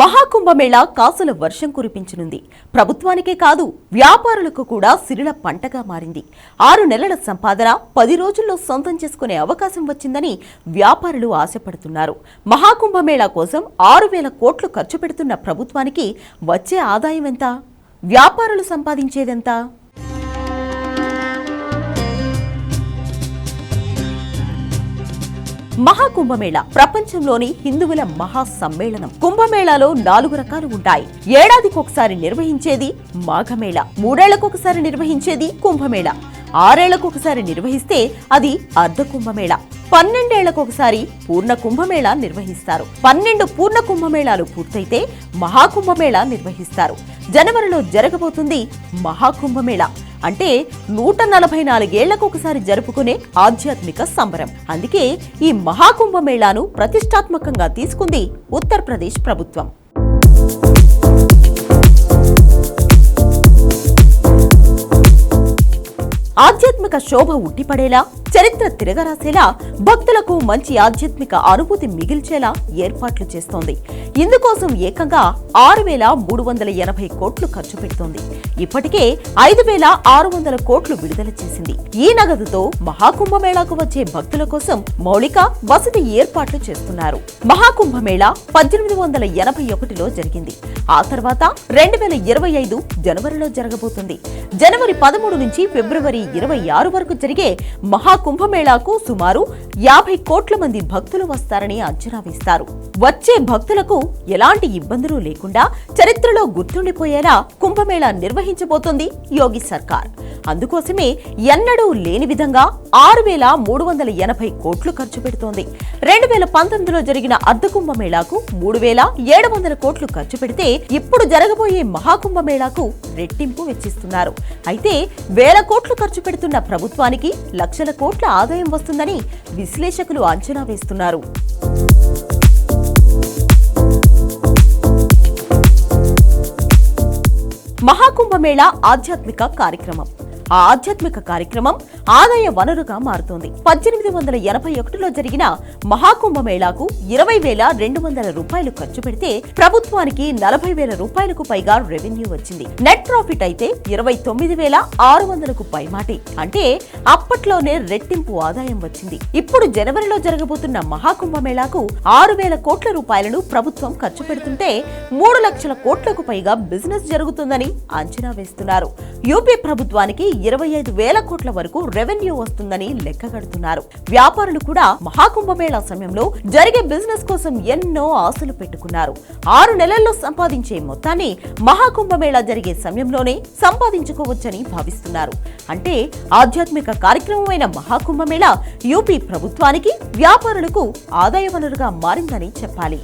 మహాకుంభమేళా కాసుల వర్షం కురిపించనుంది. ప్రభుత్వానికే కాదు వ్యాపారులకు కూడా సిరిల పంటగా మారింది. ఆరు నెలల సంపాదన పది రోజుల్లో సొంతం చేసుకునే అవకాశం వచ్చిందని వ్యాపారులు ఆశపడుతున్నారు. మహాకుంభమేళా కోసం ఆరు వేల కోట్లు ఖర్చు పెడుతున్న ప్రభుత్వానికి వచ్చే ఆదాయం ఎంత వ్యాపారులు సంపాదించేదెంత? మహాకుంభమేళ ప్రపంచంలోని హిందువుల మహా సమ్మేళనం కుంభమేళాలో నాలుగు రకాలు ఉంటాయి. ఏడాదికొకసారి నిర్వహించేది మాఘమేళ మూడేళ్ళకొకసారి నిర్వహించేది కుంభమేళ. ఆరేళ్ళకొకసారి నిర్వహిస్తే అది అర్ధ కుంభమేళ పన్నెండేళ్ళకొకసారి పూర్ణ కుంభమేళ నిర్వహిస్తారు. పన్నెండు పూర్ణ కుంభమేళాలు పూర్తయితే మహాకుంభమేళ నిర్వహిస్తారు. జనవరిలో జరగబోతుంది మహాకుంభమేళ. అంటే నూట నలభై నాలుగేళ్ళకు ఒకసారి జరుపుకునే ఆధ్యాత్మిక సంబరం. అందుకే ఈ మహాకుంభమేళాను ప్రతిష్టాత్మకంగా తీసుకుంది ఉత్తరప్రదేశ్ ప్రభుత్వం. ఆధ్యాత్మిక శోభ ఉట్టిపడేలా చరిత్ర తిరగరాసేలా భక్తులకు మంచి ఆధ్యాత్మిక అనుభూతి మిగిల్చేలా ఏర్పాట్లు చేస్తోంది. ఇందుకోసం ఏకంగా ఆరు వేల మూడు వందల ఎనభై కోట్లు ఖర్చు పెడుతోంది. ఇప్పటికే ఐదు వేల ఆరు వందల కోట్లు విడుదల చేసింది. ఈ నగదుతో మహాకుంభమేళాకు వచ్చే భక్తుల కోసం మౌలిక వసతి ఏర్పాట్లు చేస్తున్నారు. మహాకుంభమేళా పద్దెనిమిది వందల ఎనభై ఒకటిలో జరిగింది. ఆ తర్వాత రెండు వేల ఇరవై ఐదు జనవరిలో జరగబోతుంది. జనవరి పదమూడు నుంచి ఫిబ్రవరి ఇరవై ఆరు వరకు జరిగే మహాకుంభమేళాకు సుమారు యాభై కోట్ల మంది భక్తులు వస్తారని అంచనా వేస్తారు. వచ్చే భక్తులకు ఎలాంటి ఇబ్బందులు లేకుండా చరిత్రలో గుర్తుండిపోయేలా కుంభమేళా నిర్వహించబోతోంది యోగి సర్కార్. అందుకోసమే ఎన్నడూ లేని విధంగా ఆరు వేల మూడు వందల ఎనభై కోట్లు ఖర్చు పెడుతోంది. రెండు వేల పంతొమ్మిదిలో జరిగిన అర్ధ కుంభమేళాకు మూడు వేల ఏడు వందల కోట్లు ఖర్చు పెడితే ఇప్పుడు జరగబోయే మహాకుంభమేళాకు రెట్టింపు వెచ్చిస్తున్నారు. అయితే వేల కోట్లు ఖర్చు పెడుతున్న ప్రభుత్వానికి లక్షల కోట్ల ఆదాయం వస్తుందని విశ్లేషకులు అంచనా వేస్తున్నారు. మహాకుంభమేళా ఆధ్యాత్మిక కార్యక్రమం. ఆ ఆధ్యాత్మిక కార్యక్రమం ఆదాయ వనరుగా మారుతోంది. పద్దెనిమిది వందల ఎనభై ఒకటిలో జరిగిన మహాకుంభమేళాకు ఇరవై వేల రెండు వందల రూపాయలు ఖర్చు పెడితే ప్రభుత్వానికి నలభై వేల రూపాయలకు పైగా రెవెన్యూ వచ్చింది. నెట్ ప్రాఫిట్ అయితే ఇరవై తొమ్మిది వేల ఆరు వందలకు పైమాటి. అంటే అప్పట్లోనే రెట్టింపు ఆదాయం వచ్చింది. ఇప్పుడు జనవరిలో జరగబోతున్న మహాకుంభమేళాకు ఆరు వేల కోట్ల రూపాయలను ప్రభుత్వం ఖర్చు పెడుతుంటే మూడు లక్షల కోట్లకు పైగా బిజినెస్ జరుగుతుందని అంచనా వేస్తున్నారు. యూపీ ప్రభుత్వానికి ఇరవై ఐదు వేల కోట్ల వరకు రెవెన్యూ వస్తుందని లెక్కగడుతున్నారు వ్యాపారులు కూడా మహాకుంభమేళా సమయంలో జరిగే బిజినెస్ కోసం ఎన్నో ఆశలు పెట్టుకున్నారు. ఆరు నెలల్లో సంపాదించే మొత్తాన్ని మహాకుంభమేళా జరిగే సమయంలోనే సంపాదించుకోవచ్చని భావిస్తున్నారు. అంటే ఆధ్యాత్మిక కార్యక్రమమైన మహాకుంభమేళా యూపీ ప్రభుత్వానికి వ్యాపారులకు ఆదాయ వనరుగా మారిందని చెప్పాలి.